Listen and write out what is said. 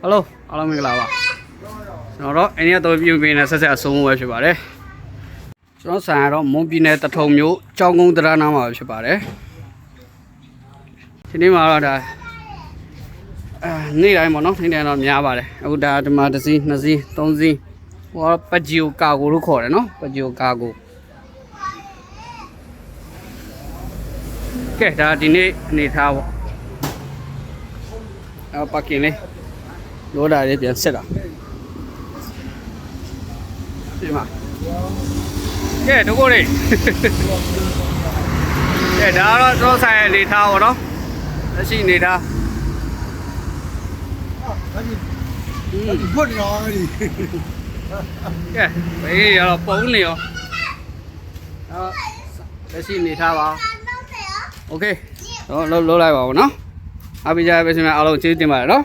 ဟယ်လိုအားလုံးမင်္ဂလာပါကျွန်တော်တို့အိန္ဒိယတော်ပြည်ပြည်နဲ့ဆက်ဆက်အဆုံးပဲဖြစ်ပါတယ်ကျွန်တော်ဆိုင်ကတော့မွန်ပြည်နယ်တထုံမြို့ကြောင်းကုန်းတရားနာမှာပဲဖြစ်ပါတယ်ဒီနေ့မှာတော့ဒါအဲနေ့တိုင်းပေါ့နော်နေ့တိုင်းတော့များပါတယ်အခုဒါဒီမှာတစ်စီးနှစ်စီးသုံးစီးဟိုကပဂျီယိုကာကိုလို့ခေါ်တယ်နော်ပဂျီယိုကာကိုကဲဒါဒီနေ့အနေထားပေါ့အဲပါကင်လေး လောတာလေးပြန်ဆက်တာဒီမှာကဲတို့ကိုလေးကဲဒါတော့သောဆိုင်ရဲ့နေထားပါတော့လက်ရှိနေထားอืม ဖွတ်ရောအဲ့ဒီ ကဲဘေးရတော့ပုံနေရောအော်လက်ရှိနေထားပါโอเคတော့လုံးလုံးလိုက်ပါဦးနော်အပိကြပဲရှင်မအားလုံးကျေးဇူးတင်ပါတယ်နော်